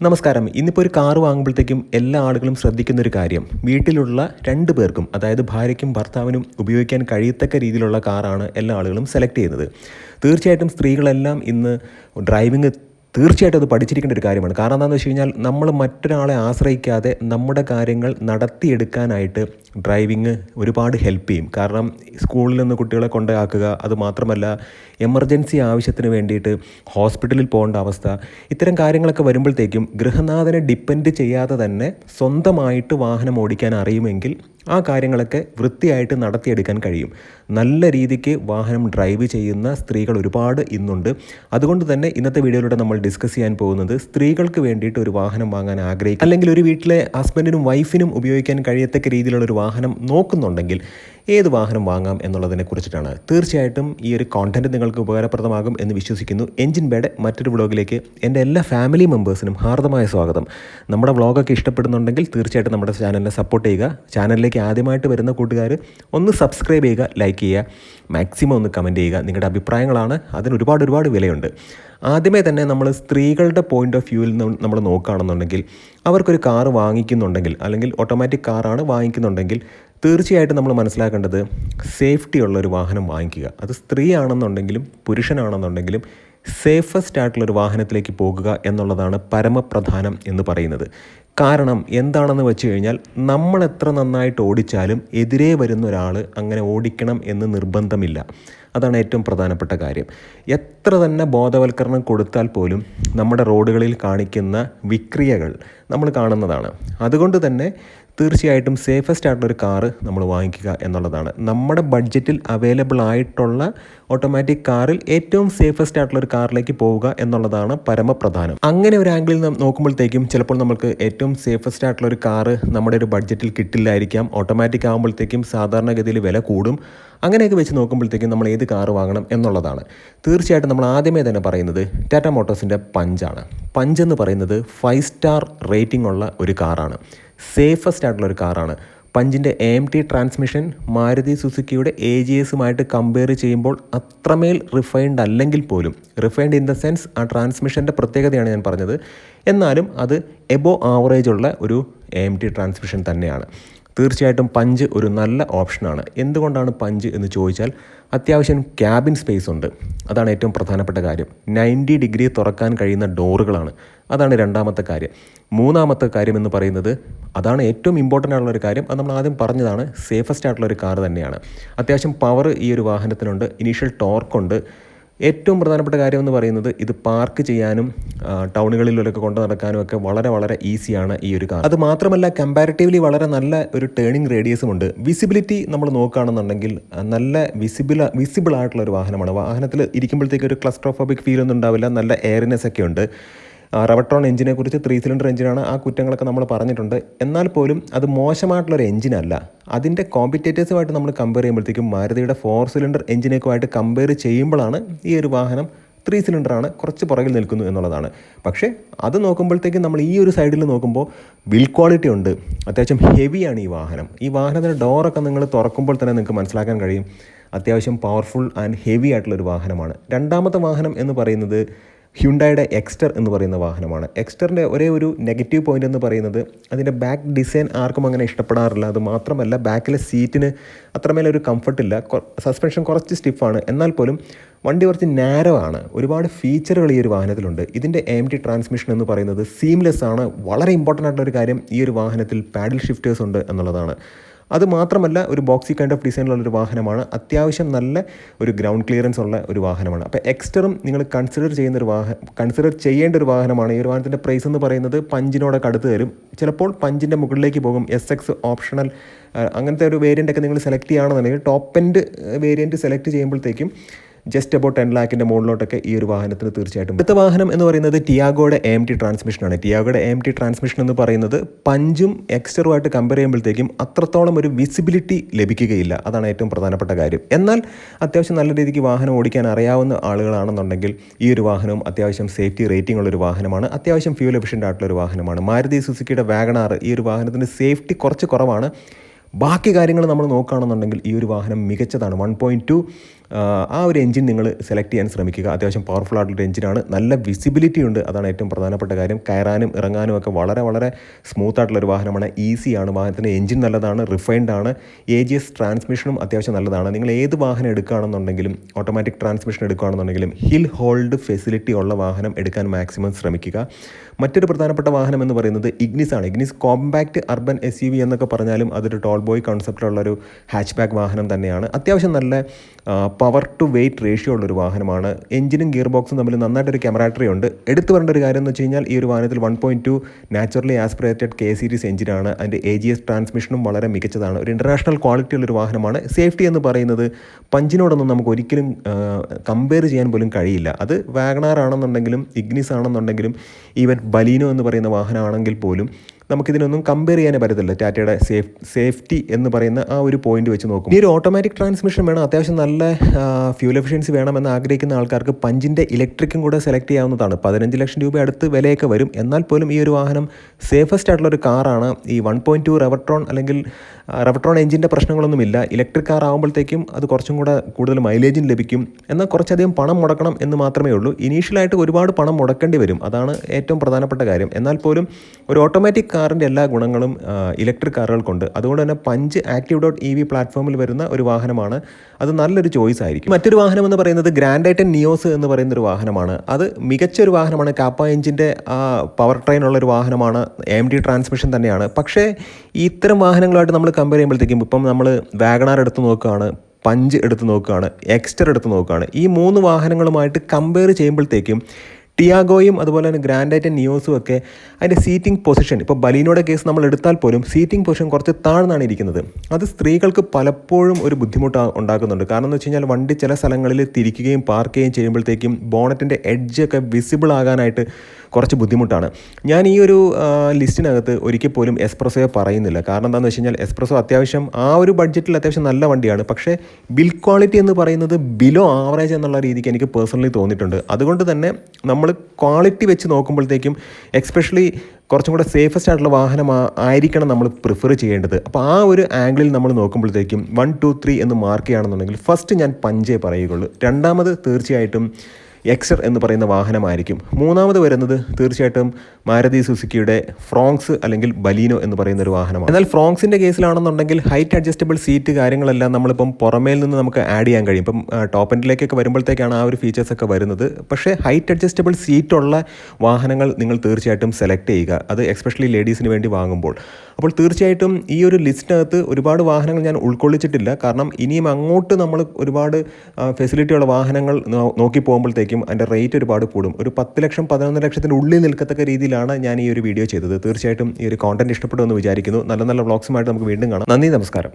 നമസ്കാരം. ഇന്നിപ്പോൾ ഒരു കാർ വാങ്ങുമ്പോഴത്തേക്കും എല്ലാ ആളുകളും ശ്രദ്ധിക്കുന്ന ഒരു കാര്യം. വീട്ടിലുള്ള രണ്ട് പേർക്കും അതായത് ഭാര്യയ്ക്കും ഭർത്താവിനും ഉപയോഗിക്കാൻ കഴിയത്തക്ക രീതിയിലുള്ള കാറാണ് എല്ലാ ആളുകളും സെലക്ട് ചെയ്യുന്നത്. തീർച്ചയായിട്ടും സ്ത്രീകളെല്ലാം ഇന്ന് ഡ്രൈവിംഗ് തീർച്ചയായിട്ടും അത് പഠിച്ചിരിക്കേണ്ട ഒരു കാര്യമാണ്. കാരണം എന്താണെന്ന് വെച്ച് കഴിഞ്ഞാൽ നമ്മൾ മറ്റൊരാളെ ആശ്രയിക്കാതെ നമ്മുടെ കാര്യങ്ങൾ നടത്തിയെടുക്കാനായിട്ട് ഡ്രൈവിങ് ഒരുപാട് ഹെൽപ്പ് ചെയ്യും. കാരണം സ്കൂളിൽ നിന്ന് കുട്ടികളെ കൊണ്ടാക്കുക അത് മാത്രമല്ല എമർജൻസി ആവശ്യത്തിന് വേണ്ടിയിട്ട് ഹോസ്പിറ്റലിൽ പോകേണ്ട അവസ്ഥ ഇത്തരം കാര്യങ്ങളൊക്കെ വരുമ്പോഴത്തേക്കും ഗൃഹനാഥനെ ഡിപ്പെൻഡ് ചെയ്യാതെ തന്നെ സ്വന്തമായിട്ട് വാഹനം ഓടിക്കാൻ അറിയുമെങ്കിൽ ആ കാര്യങ്ങളൊക്കെ വൃത്തിയായിട്ട് നടത്തിയെടുക്കാൻ കഴിയും. നല്ല രീതിക്ക് വാഹനം ഡ്രൈവ് ചെയ്യുന്ന സ്ത്രീകൾ ഒരുപാട് ഇന്നുണ്ട്. അതുകൊണ്ട് തന്നെ ഇന്നത്തെ വീഡിയോയിലൂടെ നമ്മൾ ഡിസ്കസ് ചെയ്യാൻ പോകുന്നത് സ്ത്രീകൾക്ക് വേണ്ടിയിട്ട് ഒരു വാഹനം വാങ്ങാൻ ആഗ്രഹിക്കുക അല്ലെങ്കിൽ ഒരു വീട്ടിലെ ഹസ്ബൻഡിനും വൈഫിനും ഉപയോഗിക്കാൻ കഴിയത്തക്ക രീതിയിലുള്ള ഒരു വാഹനം നോക്കുന്നുണ്ടെങ്കിൽ ഏത് വാഹനം വാങ്ങാം എന്നുള്ളതിനെ കുറിച്ചിട്ടാണ്. തീർച്ചയായിട്ടും ഈ ഒരു കോണ്ടന്റ് നിങ്ങൾക്ക് ഉപകാരപ്രദമാകും എന്ന് വിശ്വസിക്കുന്നു. എഞ്ചിൻ ബേഡ് മറ്റൊരു വ്ളോഗിലേക്ക് എന്റെ എല്ലാ ഫാമിലി മെമ്പേഴ്സിനും ഹാർദമായ സ്വാഗതം. നമ്മുടെ വ്ളോഗൊക്കെ ഇഷ്ടപ്പെടുന്നുണ്ടെങ്കിൽ തീർച്ചയായിട്ടും നമ്മുടെ ചാനലിനെ സപ്പോർട്ട് ചെയ്യുക. ചാനലിലേക്ക് ആദ്യമായിട്ട് വരുന്ന കൂട്ടുകാർ ഒന്ന് സബ്സ്ക്രൈബ് ചെയ്യുക ലൈക്ക് ചെയ്യുക. മാക്സിമം ഒന്ന് കമന്റ് ചെയ്യുക. നിങ്ങളുടെ അഭിപ്രായങ്ങളാണ്. അതിന് ഒരുപാട് ഒരുപാട് വിലയുണ്ട്. ആദ്യമേ തന്നെ നമ്മൾ സ്ത്രീകളുടെ പോയിന്റ് ഓഫ് വ്യൂവിൽ നമ്മൾ നോക്കുകയാണെന്നുണ്ടെങ്കിൽ അവർക്കൊരു കാർ വാങ്ങിക്കുന്നുണ്ടെങ്കിൽ അല്ലെങ്കിൽ ഓട്ടോമാറ്റിക് കാറാണ് വാങ്ങിക്കുന്നുണ്ടെങ്കിൽ തീർച്ചയായിട്ടും നമ്മൾ മനസ്സിലാക്കേണ്ടത് സേഫ്റ്റി ഉള്ള ഒരു വാഹനം വാങ്ങിക്കുക. അത് സ്ത്രീ ആണെന്നുണ്ടെങ്കിലും പുരുഷനാണെന്നുണ്ടെങ്കിലും സേഫസ്റ്റ് ആയിട്ടുള്ളൊരു വാഹനത്തിലേക്ക് പോകുക എന്നുള്ളതാണ് പരമപ്രധാനം എന്ന് പറയുന്നത്. കാരണം എന്താണെന്ന് വെച്ച് കഴിഞ്ഞാൽ നമ്മൾ എത്ര നന്നായിട്ട് ഓടിച്ചാലും എതിരെ വരുന്ന ഒരാൾ അങ്ങനെ ഓടിക്കണം എന്ന് നിർബന്ധമില്ല. അതാണ് ഏറ്റവും പ്രധാനപ്പെട്ട കാര്യം. എത്ര തന്നെ ബോധവൽക്കരണം കൊടുത്താൽ പോലും നമ്മുടെ റോഡുകളിൽ കാണിക്കുന്ന വിക്രിയകൾ നമ്മൾ കാണുന്നതാണ്. അതുകൊണ്ട് തന്നെ തീർച്ചയായിട്ടും സേഫസ്റ്റ് ആയിട്ടുള്ളൊരു കാറ് നമ്മൾ വാങ്ങിക്കുക എന്നുള്ളതാണ്. നമ്മുടെ ബഡ്ജറ്റിൽ അവൈലബിൾ ആയിട്ടുള്ള ഓട്ടോമാറ്റിക് കാറിൽ ഏറ്റവും സേഫസ്റ്റ് ആയിട്ടുള്ള ഒരു കാറിലേക്ക് പോവുക എന്നുള്ളതാണ് പരമപ്രധാനം. അങ്ങനെ ഒരു ആംഗിളിൽ നോക്കുമ്പോഴത്തേക്കും ചിലപ്പോൾ നമുക്ക് ഏറ്റവും സേഫസ്റ്റ് ആയിട്ടുള്ള ഒരു കാറ് നമ്മുടെ ഒരു ബഡ്ജറ്റിൽ കിട്ടില്ലായിരിക്കാം. ഓട്ടോമാറ്റിക് ആകുമ്പോഴത്തേക്കും സാധാരണഗതിയിൽ വില കൂടും. അങ്ങനെയൊക്കെ വെച്ച് നോക്കുമ്പോഴത്തേക്കും നമ്മൾ ഏത് കാറ് വാങ്ങണം എന്നുള്ളതാണ്. തീർച്ചയായിട്ടും നമ്മൾ ആദ്യമേ തന്നെ പറയുന്നത് ടാറ്റ മോട്ടോഴ്സിന്റെ പഞ്ചാണ് പഞ്ച് എന്ന് പറയുന്നത് ഫൈവ് സ്റ്റാർ റേറ്റിംഗ് ഉള്ള ഒരു കാറാണ് സേഫസ്റ്റ് ആയിട്ടുള്ള ഒരു കാറാണ് പഞ്ചിന്റെ എ ടി ട്രാൻസ്മിഷൻ മാരുതി സുസുക്കിയുടെ എ ജി എസുമായിട്ട് കമ്പയർ ചെയ്യുമ്പോൾ അത്രമേൽ റിഫൈൻഡ് അല്ലെങ്കിൽ പോലും. റിഫൈൻഡ് ഇൻ ദ സെൻസ് ആ ട്രാൻസ്മിഷന്റെ പ്രത്യേകതയാണ് ഞാൻ പറഞ്ഞത്. എന്നാലും അത് എബോ ആവറേജ് ഉള്ള ഒരു എം ടി ട്രാൻസ്മിഷൻ തന്നെയാണ്. തീർച്ചയായിട്ടും പഞ്ച് ഒരു നല്ല ഓപ്ഷനാണ്. എന്തുകൊണ്ടാണ് പഞ്ച് എന്ന് ചോദിച്ചാൽ അത്യാവശ്യം ക്യാബിൻ സ്പേസ് ഉണ്ട്. അതാണ് ഏറ്റവും പ്രധാനപ്പെട്ട കാര്യം. നയന്റി ഡിഗ്രി തുറക്കാൻ കഴിയുന്ന ഡോറുകളാണ്. അതാണ് രണ്ടാമത്തെ കാര്യം. മൂന്നാമത്തെ കാര്യം എന്ന് പറയുന്നത് അതാണ് ഏറ്റവും ഇമ്പോർട്ടന്റ് ആയിട്ടുള്ള ഒരു കാര്യം. അത് നമ്മൾ ആദ്യം പറഞ്ഞതാണ് സേഫസ്റ്റ് ആയിട്ടുള്ള ഒരു കാർ തന്നെയാണ്. അത്യാവശ്യം പവർ ഈ ഒരു വാഹനത്തിനുണ്ട്. ഇനീഷ്യൽ ടോർക്കുണ്ട് ഏറ്റവും പ്രധാനപ്പെട്ട കാര്യം എന്ന് പറയുന്നത് ഇത് പാർക്ക് ചെയ്യാനും ടൗണുകളിലൊക്കെ കൊണ്ടു നടക്കാനും ഒക്കെ വളരെ വളരെ ഈസിയാണ് ഈ ഒരു കാർ. അത് മാത്രമല്ല കമ്പാരിറ്റീവ്ലി വളരെ നല്ല ഒരു ടേണിംഗ് റേഡിയസും ഉണ്ട്. വിസിബിലിറ്റി നമ്മൾ നോക്കുകയാണെന്നുണ്ടെങ്കിൽ നല്ല വിസിബിൾ വിസിബിൾ ആയിട്ടുള്ള ഒരു വാഹനമാണ്. വാഹനത്തിൽ ഇരിക്കുമ്പോഴത്തേക്ക് ഒരു ക്ലസ്ട്രോഫോബിക് ഫീൽ ഒന്നും ഉണ്ടാവില്ല. നല്ല എയറിനെസ് ഒക്കെ ഉണ്ട്. റവട്രോൺ എഞ്ചിനെ കുറിച്ച് ത്രീ സിലിണ്ടർ എഞ്ചിനാണ് ആ കുറ്റങ്ങളൊക്കെ നമ്മൾ പറഞ്ഞിട്ടുണ്ട്. എന്നാൽ പോലും അത് മോശമായിട്ടുള്ളൊരു എഞ്ചിനല്ല അതിന്റെ കോമ്പറ്റേറ്റേഴ്സുമായിട്ട് നമ്മൾ കമ്പയർ ചെയ്യുമ്പോഴത്തേക്കും മാരുതിയുടെ ഫോർ സിലിണ്ടർ എഞ്ചിനേക്കുമായിട്ട് കമ്പയർ ചെയ്യുമ്പോഴാണ് ഈ ഒരു വാഹനം ത്രീ സിലിണ്ടറാണ് കുറച്ച് പുറകിൽ നിൽക്കുന്നു എന്നുള്ളതാണ്. പക്ഷേ അത് നോക്കുമ്പോഴത്തേക്കും നമ്മൾ ഈ ഒരു സൈഡിൽ നോക്കുമ്പോൾ ബിൽ ക്വാളിറ്റി ഉണ്ട്. അത്യാവശ്യം ഹെവിയാണ് ഈ വാഹനം. ഈ വാഹനത്തിന്റെ ഡോറൊക്കെ നിങ്ങൾ തുറക്കുമ്പോൾ തന്നെ നിങ്ങൾക്ക് മനസ്സിലാക്കാൻ കഴിയും. അത്യാവശ്യം പവർഫുൾ ആൻഡ് ഹെവി ആയിട്ടുള്ളൊരു വാഹനമാണ്. രണ്ടാമത്തെ വാഹനം എന്ന് പറയുന്നത് ഹ്യുണ്ടായുടെ എക്സ്റ്റർ എന്ന് പറയുന്ന വാഹനമാണ്. എക്സ്റ്ററിന്റെ ഒരേ ഒരു നെഗറ്റീവ് പോയിന്റ് എന്ന് പറയുന്നത് അതിന്റെ ബാക്ക് ഡിസൈൻ ആർക്കും അങ്ങനെ ഇഷ്ടപ്പെടാറില്ല. അത് മാത്രമല്ല ബാക്കിലെ സീറ്റിന് അത്രമേൽ ഒരു കംഫർട്ടില്ല സസ്പെൻഷൻ കുറച്ച് സ്റ്റിഫാണ് എന്നാൽ പോലും വണ്ടി കുറച്ച് നാരോ ആണ്. ഒരുപാട് ഫീച്ചറുകൾ ഈ ഒരു വാഹനത്തിലുണ്ട്. ഇതിന്റെ എം ടി ട്രാൻസ്മിഷൻ എന്ന് പറയുന്നത് സീംലെസ് ആണ്. വളരെ ഇമ്പോർട്ടന്റ് ആയിട്ടുള്ള ഒരു കാര്യം ഈ ഒരു വാഹനത്തിൽ പാഡിൽ ഷിഫ്റ്റേഴ്സ് ഉണ്ട് എന്നുള്ളതാണ്. അത് മാത്രമല്ല ഒരു ബോക്സി കൈൻഡ് ഓഫ് ഡിസൈനിലുള്ള ഒരു വാഹനമാണ്. അത്യാവശ്യം നല്ല ഒരു ഗ്രൗണ്ട് ക്ലിയറൻസ് ഉള്ള ഒരു വാഹനമാണ്. അപ്പോൾ എക്സ്റ്ററും നിങ്ങൾ കൺസിഡർ ചെയ്യുന്ന ഒരു വാഹനം കൺസിഡർ ചെയ്യേണ്ട ഒരു വാഹനമാണ്. ഈ ഒരു വാഹനത്തിന്റെ പ്രൈസ് എന്ന് പറയുന്നത് പഞ്ചിനോടൊക്കെ അടുത്ത് തരും ചിലപ്പോൾ പഞ്ചിന്റെ മുകളിലേക്ക് പോകും. എസ് എക്സ് ഓപ്ഷണൽ അങ്ങനത്തെ ഒരു വേരിയന്റ് ഒക്കെ നിങ്ങൾ സെലക്ട് ചെയ്യുകയാണെന്നുണ്ടെങ്കിൽ ടോപ്പ് എൻഡ് വേരിയന്റ് സെലക്ട് ചെയ്യുമ്പോഴത്തേക്കും ജസ്റ്റ് അബൌട്ട് ടെൻ ലാക്കിന്റെ മുകളിലോട്ടൊക്കെ ഈ ഒരു വാഹനത്തിന് തീർച്ചയായിട്ടും അടുത്ത വാഹനം എന്ന് പറയുന്നത് ടിയാഗോയുടെ എം ടി ട്രാൻസ്മിഷനാണ് ടിയാഗോയുടെ എം ടി ട്രാൻസ്മിഷൻ എന്ന് പറയുന്നത് പഞ്ചും എക്സ്റ്ററുമായിട്ട് കമ്പയർ ചെയ്യുമ്പോഴത്തേക്കും അത്രത്തോളം ഒരു വിസിബിലിറ്റി ലഭിക്കുകയില്ല. അതാണ് ഏറ്റവും പ്രധാനപ്പെട്ട കാര്യം. എന്നാൽ അത്യാവശ്യം നല്ല രീതിക്ക് വാഹനം ഓടിക്കാൻ അറിയാവുന്ന ആളുകളാണെന്നുണ്ടെങ്കിൽ ഈ ഒരു വാഹനവും അത്യാവശ്യം സേഫ്റ്റി റേറ്റിംഗ് ഉള്ള ഒരു വാഹനമാണ്. അത്യാവശ്യം ഫ്യൂൽ എഫിഷ്യന്റ് ആയിട്ടുള്ള ഒരു വാഹനമാണ്. മാരുതി സുസുക്കിയുടെ വാഗണാർ ഈ ഒരു വാഹനത്തിന്റെ സേഫ്റ്റി കുറച്ച് കുറവാണ്. ബാക്കി കാര്യങ്ങൾ നമ്മൾ നോക്കുകയാണെന്നുണ്ടെങ്കിൽ ഈ ഒരു വാഹനം മികച്ചതാണ്. വൺ പോയിന്റ് ടു ആ, ഒരു എഞ്ചിൻ നിങ്ങൾ സെലക്ട് ചെയ്യാൻ ശ്രമിക്കുക. അത്യാവശ്യം പവർഫുൾ ആയിട്ടുള്ള എഞ്ചിനാണ് നല്ല വിസിബിലിറ്റി ഉണ്ട്. അതാണ് ഏറ്റവും പ്രധാനപ്പെട്ട കാര്യം. കയറാനും ഇറങ്ങാനും ഒക്കെ വളരെ വളരെ സ്മൂത്ത് ആയിട്ടുള്ള ഒരു വാഹനമാണ്. ഈസിയാണ് വാഹനത്തിന്റെ എഞ്ചിൻ നല്ലതാണ്. റിഫൈൻഡ് ആണ്. എ ജി എസ് ട്രാൻസ്മിഷനും അത്യാവശ്യം നല്ലതാണ്. നിങ്ങൾ ഏത് വാഹനം എടുക്കുകയാണെന്നുണ്ടെങ്കിലും ഓട്ടോമാറ്റിക് ട്രാൻസ്മിഷൻ എടുക്കുകയാണെന്നുണ്ടെങ്കിലും ഹിൽ ഹോൾഡ് ഫെസിലിറ്റി ഉള്ള വാഹനം എടുക്കാൻ മാക്സിമം ശ്രമിക്കുക. മറ്റൊരു പ്രധാനപ്പെട്ട വാഹനം എന്ന് പറയുന്നത് ഇഗ്നിസ് ആണ്. Ignis compact urban S U V എന്നൊക്കെ പറഞ്ഞാലും അതൊരു ടോൾ ബോയ് കോൺസെപ്റ്റിലുള്ളൊരു ഹാച്ച് ബാക്ക് വാഹനം തന്നെയാണ്. അത്യാവശ്യം നല്ല പവർ ടു വെയിറ്റ് റേഷ്യോ ഉള്ളൊരു വാഹനമാണ്. എഞ്ചിനും ഗിയർ ബോക്സും തമ്മിൽ നന്നായിട്ടൊരു കെമറാട്ടറി ഉണ്ട്. എടുത്തു പറയേണ്ട ഒരു കാര്യം എന്ന് വെച്ച് കഴിഞ്ഞാൽ ഈ ഒരു വാഹനത്തിൽ one point two naturally aspirated K series എഞ്ചിനാണ് അതിന്റെ എ ജി എസ് ട്രാൻസ്മിഷനും വളരെ മികച്ചതാണ്. ഒരു ഇന്റർനാഷണൽ ക്വാളിറ്റി ഉള്ളൊരു വാഹനമാണ്. സേഫ്റ്റി എന്ന് പറയുന്നത് പഞ്ചിനോടൊന്നും നമുക്ക് ഒരിക്കലും കമ്പയർ ചെയ്യാൻ പോലും കഴിയില്ല. അത് വാഗണാർ ആണെന്നുണ്ടെങ്കിലും ഇഗ്നിസ് ആണെന്നുണ്ടെങ്കിലും ഈവൻ ബലീനോ എന്ന് പറയുന്ന വാഹനമാണെങ്കിൽ പോലും നമുക്കിതിനൊന്നും കമ്പയർ ചെയ്യാനേ പറ്റത്തില്ല. ടാറ്റയുടെ സേഫ് സേഫ്റ്റി എന്ന് പറയുന്ന ആ ഒരു പോയിന്റ് വെച്ച് നോക്കും ഈ ഒരു ഓട്ടോമാറ്റിക് ട്രാൻസ്മിഷൻ വേണം. അത്യാവശ്യം നല്ല ഫ്യൂൽ എഫിഷ്യൻസി വേണമെന്ന് ആഗ്രഹിക്കുന്ന ആൾക്കാർക്ക് പഞ്ചിന്റെ ഇലക്ട്രിക്കും കൂടെ സെലക്ട് ചെയ്യാവുന്നതാണ്. പതിനഞ്ച് ലക്ഷം രൂപ അടുത്ത് വിലയൊക്കെ വരും. എന്നാൽ പോലും ഈ ഒരു വാഹനം സേഫസ്റ്റ് ആയിട്ടുള്ള ഒരു കാറാണ് ഈ വൺ പോയിന്റ് ടു റെവട്രോൺ അല്ലെങ്കിൽ റെവട്രോൺ എഞ്ചിന്റെ പ്രശ്നങ്ങളൊന്നുമില്ല. ഇലക്ട്രിക് കാർ ആകുമ്പോഴത്തേക്കും അത് കുറച്ചും കൂടെ കൂടുതൽ മൈലേജും ലഭിക്കും. എന്നാൽ കുറച്ചധികം പണം മുടക്കണം എന്ന് മാത്രമേ ഉള്ളൂ. ഇനീഷ്യലായിട്ട് ഒരുപാട് പണം മുടക്കേണ്ടി വരും. അതാണ് ഏറ്റവും പ്രധാനപ്പെട്ട കാര്യം. എന്നാൽ പോലും ഒരു ഓട്ടോമാറ്റിക് കാറിന്റെ എല്ലാ ഗുണങ്ങളും ഇലക്ട്രിക് കാറുകൾക്കുണ്ട് അതുകൊണ്ട് തന്നെ Punch active dot E V പ്ലാറ്റ്ഫോമിൽ വരുന്ന ഒരു വാഹനമാണ്. അത് നല്ലൊരു ചോയ്സ് ആയിരിക്കും. മറ്റൊരു വാഹനം എന്ന് പറയുന്നത് ഗ്രാൻഡ് ഐറ്റൻ നിയോസ് എന്ന് പറയുന്ന ഒരു വാഹനമാണ്. അത് മികച്ച ഒരു വാഹനമാണ്. കാപ്പ എഞ്ചിന്റെ ആ പവർ ട്രെയിൻ ഉള്ള ഒരു വാഹനമാണ്. എം ഡി ട്രാൻസ്മിഷൻ തന്നെയാണ്. പക്ഷേ ഇത്തരം വാഹനങ്ങളായിട്ട് നമ്മൾ കമ്പയർ ചെയ്യുമ്പോഴത്തേക്കും ഇപ്പം നമ്മൾ വാഗണാർ എടുത്ത് നോക്കുകയാണ് പഞ്ച് എടുത്ത് നോക്കുകയാണ് എക്സ്റ്റർ എടുത്ത് നോക്കുകയാണ്. ഈ മൂന്ന് വാഹനങ്ങളുമായിട്ട് കമ്പയർ ചെയ്യുമ്പോഴത്തേക്കും ടിയാഗോയും അതുപോലെ തന്നെ ഗ്രാൻഡ് ഐറ്റൻ നിയോസും ഒക്കെ അതിന്റെ സീറ്റിംഗ് പൊസിഷൻ ഇപ്പോൾ ബലീനോയുടെ കേസ് നമ്മൾ എടുത്താൽ പോലും സീറ്റിംഗ് പൊസിഷൻ കുറച്ച് താഴ്ന്നാണ് ഇരിക്കുന്നത്. അത് സ്ത്രീകൾക്ക് പലപ്പോഴും ഒരു ബുദ്ധിമുട്ട് ഉണ്ടാക്കുന്നുണ്ട്. കാരണം എന്ന് വെച്ച് കഴിഞ്ഞാൽ വണ്ടി ചില സ്ഥലങ്ങളിൽ തിരിക്കുകയും പാർക്ക് ചെയ്യുകയും ചെയ്യുമ്പോഴത്തേക്കും ബോണറ്റിന്റെ എഡ്ജൊക്കെ വിസിബിൾ ആകാനായിട്ട് കുറച്ച് ബുദ്ധിമുട്ടാണ്. ഞാൻ ഈ ഒരു ലിസ്റ്റിനകത്ത് ഒരിക്കൽ പോലും എസ്പ്രസോയെ പറയുന്നില്ല. കാരണം എന്താണെന്ന് വെച്ച് കഴിഞ്ഞാൽ എസ്പ്രസോ അത്യാവശ്യം ആ ഒരു ബഡ്ജറ്റിൽ അത്യാവശ്യം നല്ല വണ്ടിയാണ്. പക്ഷേ ബിൽ ക്വാളിറ്റി എന്ന് പറയുന്നത് ബിലോ ആവറേജ് എന്നുള്ള രീതിക്ക് എനിക്ക് പേഴ്സണലി തോന്നിയിട്ടുണ്ട്. അതുകൊണ്ട് തന്നെ നമ്മൾ ക്വാളിറ്റി വെച്ച് നോക്കുമ്പോഴത്തേക്കും എക്സ്പെഷ്യലി കുറച്ചും കൂടെ സേഫസ്റ്റ് ആയിട്ടുള്ള വാഹനം ആയിരിക്കണം നമ്മൾ പ്രിഫർ ചെയ്യേണ്ടത്. അപ്പോൾ ആ ഒരു ആംഗിളിൽ നമ്മൾ നോക്കുമ്പോഴത്തേക്കും വൺ ടു ത്രീ എന്ന് മാർക്ക് ചെയ്യുകയാണെന്നുണ്ടെങ്കിൽ ഫസ്റ്റ് ഞാൻ പഞ്ചേ പറയുകയുള്ളൂ. രണ്ടാമത് തീർച്ചയായിട്ടും എക്സർ എന്ന് പറയുന്ന വാഹനമായിരിക്കും. മൂന്നാമത് വരുന്നത് തീർച്ചയായിട്ടും മാരതി സുസുക്കിയുടെ ഫ്രോങ്സ് അല്ലെങ്കിൽ ബലീനോ എന്ന് പറയുന്ന ഒരു വാഹനമാണ്. എന്നാൽ ഫ്രോങ്സിന്റെ കേസിലാണെന്നുണ്ടെങ്കിൽ ഹൈറ്റ് അഡ്ജസ്റ്റബിൾ സീറ്റ് കാര്യങ്ങളെല്ലാം നമ്മളിപ്പം പുറമേൽ നിന്ന് നമുക്ക് ആഡ് ചെയ്യാൻ കഴിയും. ഇപ്പം ടോപ്പ് എൻഡിലേക്കൊക്കെ വരുമ്പോഴത്തേക്കാണ് ആ ഒരു ഫീച്ചേഴ്സ് ഒക്കെ വരുന്നത്. പക്ഷേ ഹൈറ്റ് അഡ്ജസ്റ്റബിൾ സീറ്റുള്ള വാഹനങ്ങൾ നിങ്ങൾ തീർച്ചയായിട്ടും സെലക്ട് ചെയ്യുക. അത് എക്സ്പെഷ്യലി ലേഡീസിന് വേണ്ടി വാങ്ങുമ്പോൾ. അപ്പോൾ തീർച്ചയായിട്ടും ഈ ഒരു ലിസ്റ്റിനകത്ത് ഒരുപാട് വാഹനങ്ങൾ ഞാൻ ഉൾക്കൊള്ളിച്ചിട്ടില്ല. കാരണം ഇനിയും അങ്ങോട്ട് നമ്മൾ ഒരുപാട് ഫെസിലിറ്റിയുള്ള വാഹനങ്ങൾ നോക്കി പോകുമ്പോഴത്തേക്കും അതിന്റെ റേറ്റ് ഒരുപാട് കൂടും. ഒരു പത്ത് ലക്ഷം പതിനൊന്ന് ലക്ഷത്തിന്റെ ഉള്ളിൽ നിൽക്കത്തക്ക രീതിയിലാണ് ഞാൻ ഈ ഒരു വീഡിയോ ചെയ്തത്. തീർച്ചയായിട്ടും ഈ ഒരു കോണ്ടന്റ് ഇഷ്ടപ്പെടുമെന്ന് വിചാരിക്കുന്നു. നല്ല നല്ല വ്ളോഗ്സുമായിട്ട് നമുക്ക് വീണ്ടും കാണാം. നന്ദി നമസ്കാരം.